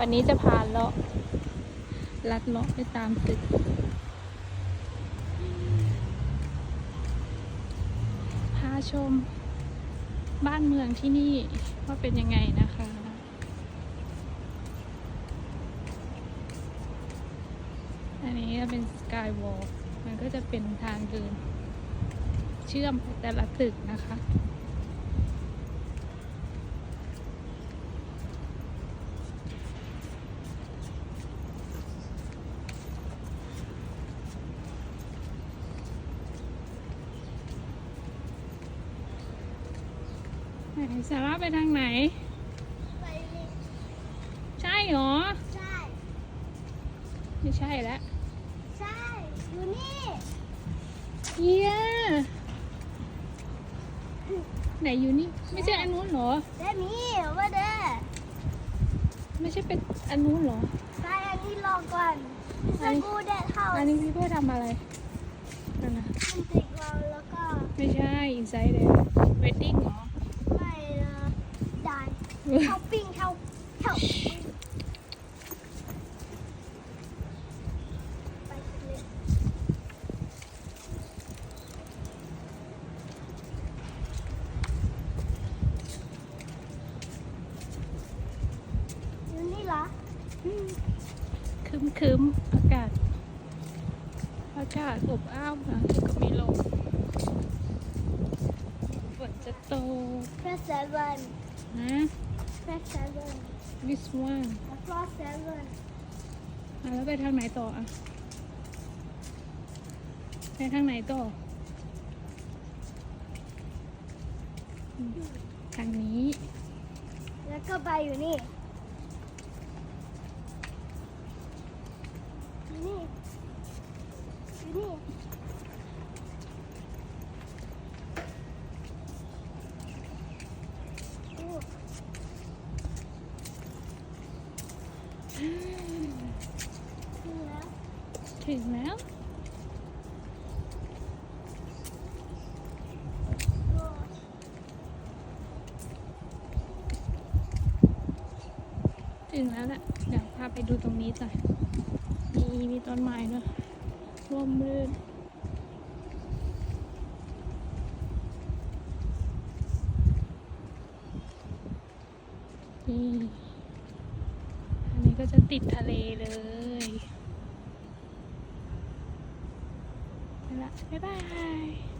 วันนี้จะพาเลาะลัดเลาะไปตามตึก พาชมบ้านเมืองที่นี่ว่าเป็นยังไงนะคะ อันนี้จะเป็นสกายวอล์มันก็จะเป็นทางเดิน เชื่อมแต่ละตึกนะคะ นสาระไปทางไหน ไปเลยใช่เหรอ ใช่ ไม่ใช่แล้วใช่อยู่นี่เฮียไหนอยู่นี่ ไม่ใช่อันนู้นเหรอ ได้มีว่าเด้อไม่ใช่เป็นอันนู้นเหรอ ใช่อันนี้รอก่อนอันนี้สกูเด็ดเฮาอันนี้พี่เพื่อทำอะไรนั่นนะมันติดเราแล้วก็ ไม่ใช่อินไซด์เลยเวดดิ้งเหรอไม่เอ่อได้ เข้าปิ้งเข้าเข้าไปเลยอยู่นี่เหรอคึมคึมๆอากาศ อากาศอบอ้าวนะแล้วก็มีลมฝนจะตก press seven นะ press seven this one press seven อะแล้วไปทางไหนต่ออะ ไปทางไหนต่ออืมทางนี้ แล้วก็ไปอยู่นี่อยู่นี่อยู่นี่โอ้นี่แล้ว ถึงแล้วถึงแล้วแหละเดี๋ยวพาไปดูตรงนี้จ้ะมีมีต้นไม้ด้วยร่มรื่นนี่อันนี้ก็จะติดทะเลเลย 拜拜。